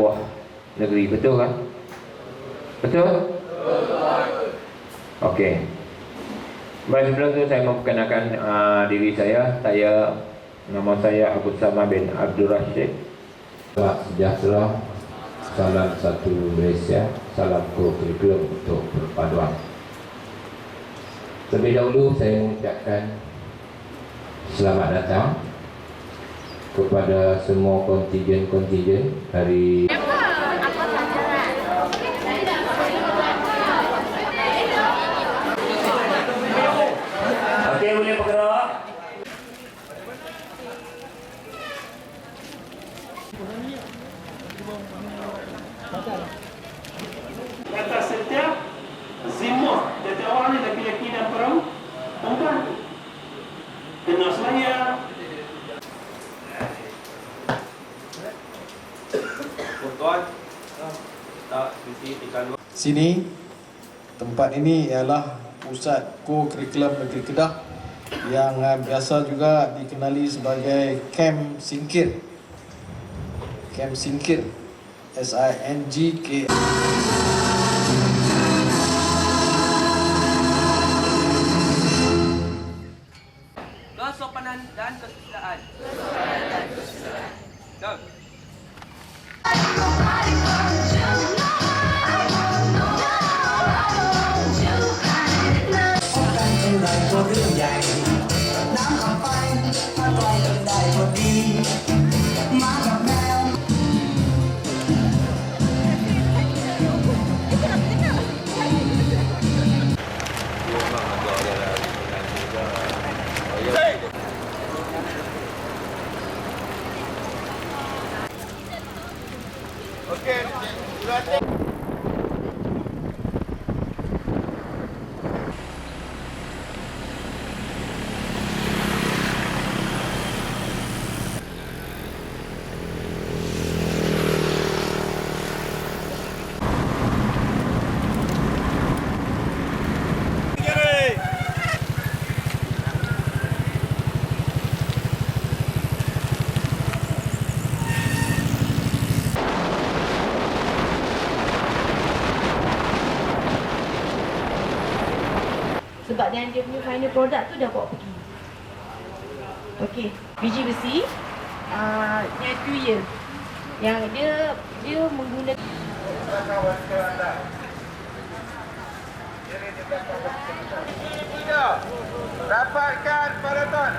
anak buah negeri. Betul kan? Betul? Okey. Baik sebelum tu saya memperkenalkan uh, diri saya. Saya nama saya Abu Sama bin Abdul Rashid. Salam sejahtera. Salam satu Malaysia. Salam kurikulum untuk perpaduan. Terlebih dahulu saya mengucapkan selamat datang kepada semua kontingen-kontingen dari Okey, boleh bergerak. kata setiap semua setiap orang ni ada keyakinan perempuan kena saya Tuan, tak cuti tinggal dua. Sini tempat ini ialah pusat co-curriculum negeri Kedah yang uh, biasa juga dikenali sebagai Camp Singkir. Camp Singkir S I N G K Kesopanan Dan dia punya final product tu dah bawa pergi. Okey, biji besi uh, yang two year. Yang dia dia menggunakan Dapatkan peloton.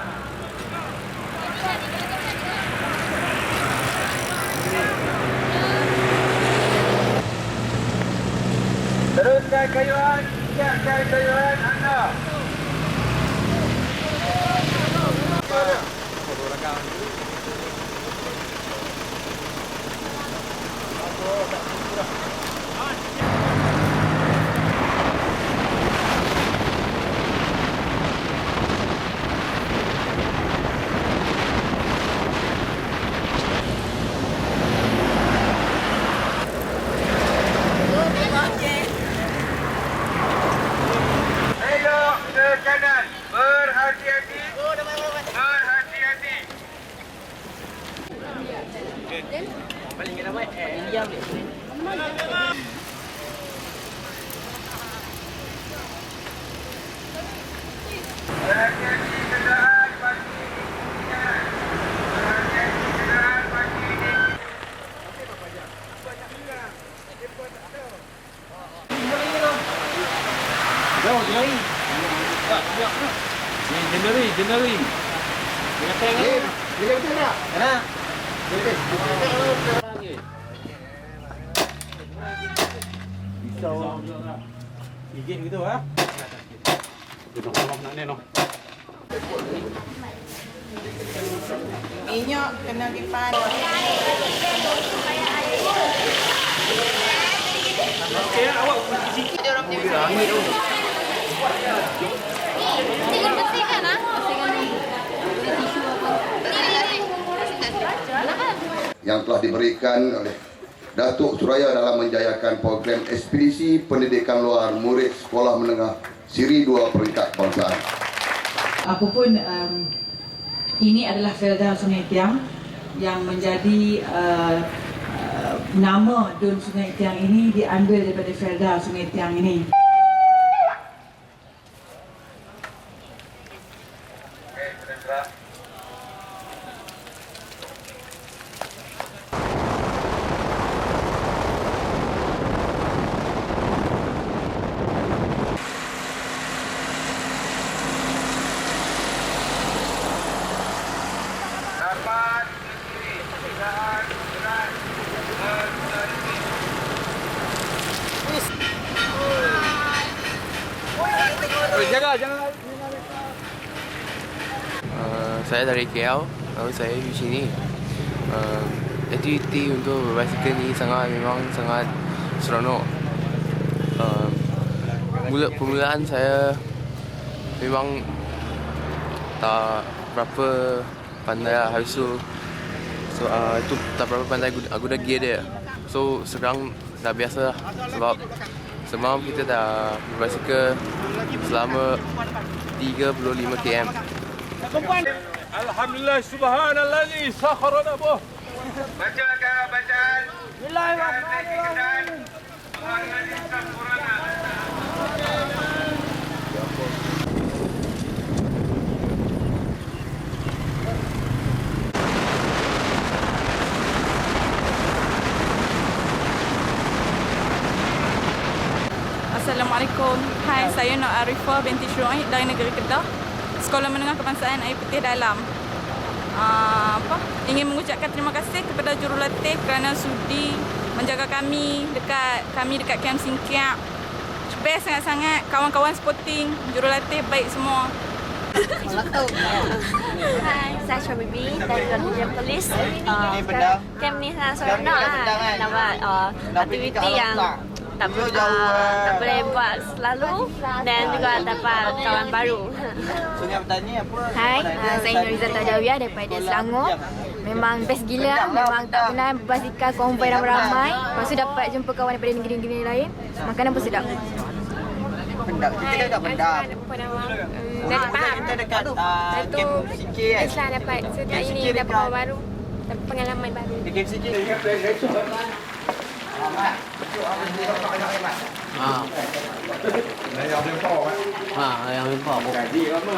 Teruskan kayuhan, can't carry to your head, I know. January, January. cái Nakatenga na. Ano? Isaw. Igit gitu ha. Dito ko na nino. Inyo cái gipan. Kaya awak kung isik. Dia orang dia. Yang telah diberikan oleh Datuk Suraya dalam menjayakan program ekspedisi pendidikan luar murid sekolah menengah siri 2 peringkat kebangsaan. Apapun um, ini adalah Felda Sungai Tiang yang menjadi uh, uh, nama Dun Sungai Tiang ini diambil daripada Felda Sungai Tiang ini. Saya dari KL, lalu saya di sini. Uh, aktiviti untuk berbasikal ni sangat memang sangat seronok. Uh, mula permulaan saya memang tak berapa pandai lah habis tu so, uh, itu tak berapa pandai guna, guna gear dia so sekarang dah biasa lah sebab semalam kita dah berbasikal selama 35 km Alhamdulillah subhanallah sakharana boh. Bacakan bacaan. Bismillahirrahmanirrahim. Dengan Islam Quran. Assalamualaikum. Hai, saya Nur Arifah binti Syuaib dari negeri Kedah. Sekolah Menengah Kebangsaan Air Putih Dalam. Uh, apa? Ingin mengucapkan terima kasih kepada jurulatih kerana sudi menjaga kami dekat kami dekat Camp Singkiap. Best sangat-sangat kawan-kawan sporting, jurulatih baik semua. Hai, saya Syah Bibi dari London Police. Uh, sekarang camp ni sangat seronok lah. Dapat uh, aktiviti yang tak, uh, tak boleh buat selalu dan juga dapat kawan baru. Hai, uh, saya Nuriza Tadawiyah daripada Selangor. Memang best gila, memang tak pernah berbasikal konvoi ramai-ramai. Lepas tu dapat jumpa kawan daripada negeri-negeri lain. Makanan pun sedap. Pendam. Kita dekat pendam. Dari Pahang. Kita dekat uh, camp sikit kan. Islah dapat setiap ini dapat kawan baru. Dapat pengalaman baru. Di camp อ้าวแล้วยอมเป็นพ่อไหมอ่าเอาเป็นพ่อผมแต่ดีก็มา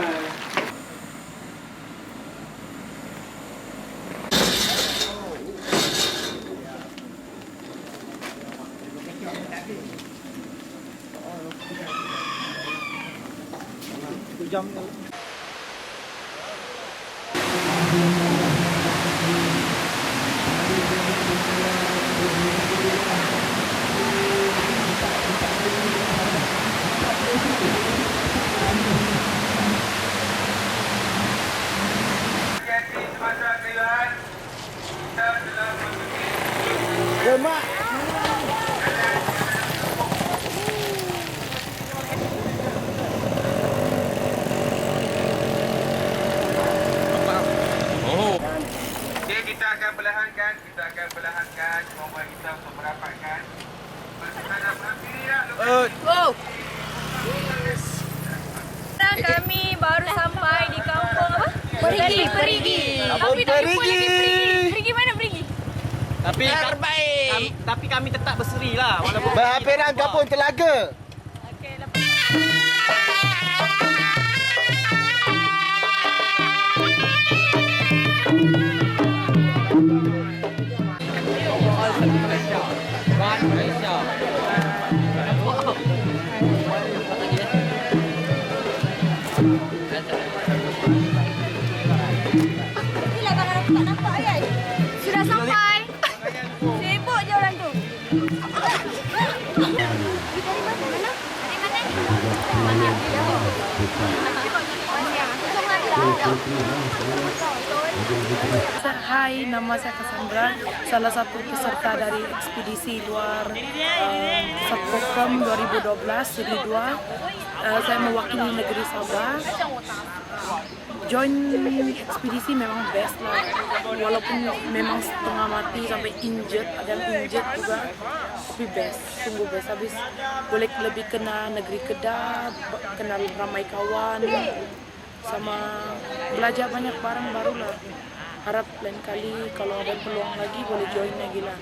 dâm nữa terbaik. Kami, tapi kami tetap berseri lah walaupun Berhampiran kampung Telaga. Okey, lepas aku tak nampak kan? Hai, nama saya Cassandra, salah satu peserta dari ekspedisi luar uh, Satpocom 2012 seri 2. Uh, saya mewakili negeri Sabah. Join ekspedisi memang best lah. Walaupun memang setengah mati sampai injured, ada injured juga. Tapi best, sungguh best. Habis boleh lebih kenal negeri Kedah, kenal ramai kawan, sama belajar banyak barang baru lah. harap lain kali kalau ada peluang lagi boleh join lagi lah.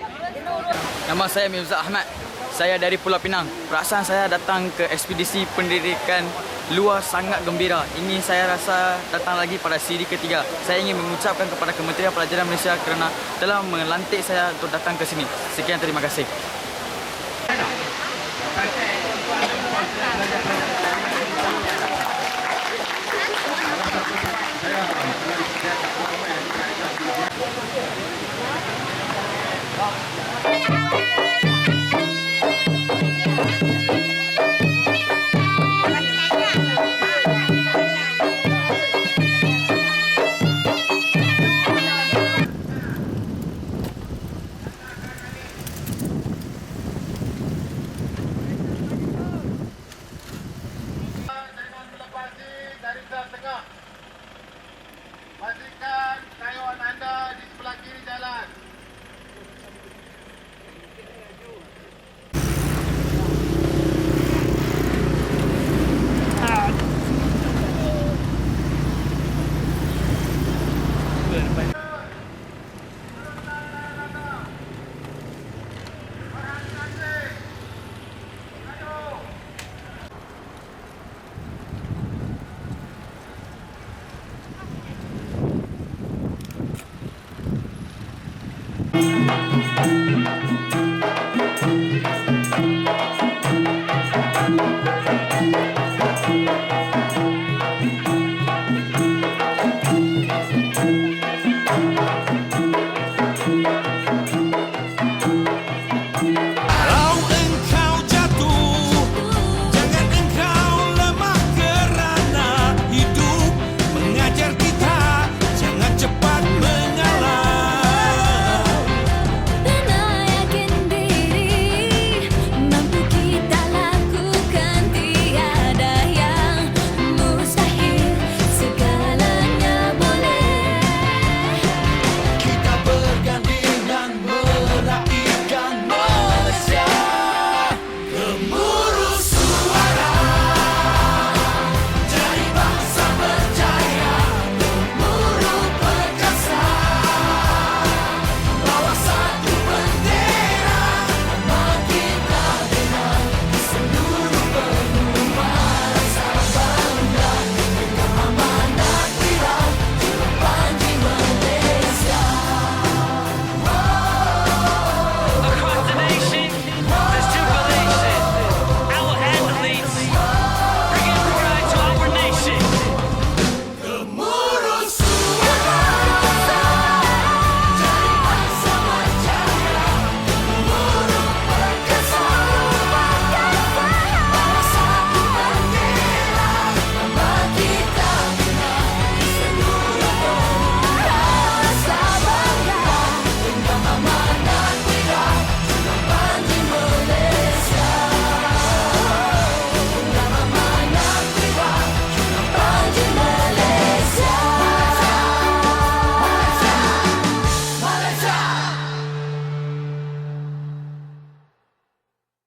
Nama saya Mirza Ahmad. Saya dari Pulau Pinang. Perasaan saya datang ke ekspedisi pendidikan luar sangat gembira. Ini saya rasa datang lagi pada siri ketiga. Saya ingin mengucapkan kepada Kementerian Pelajaran Malaysia kerana telah melantik saya untuk datang ke sini. Sekian terima kasih.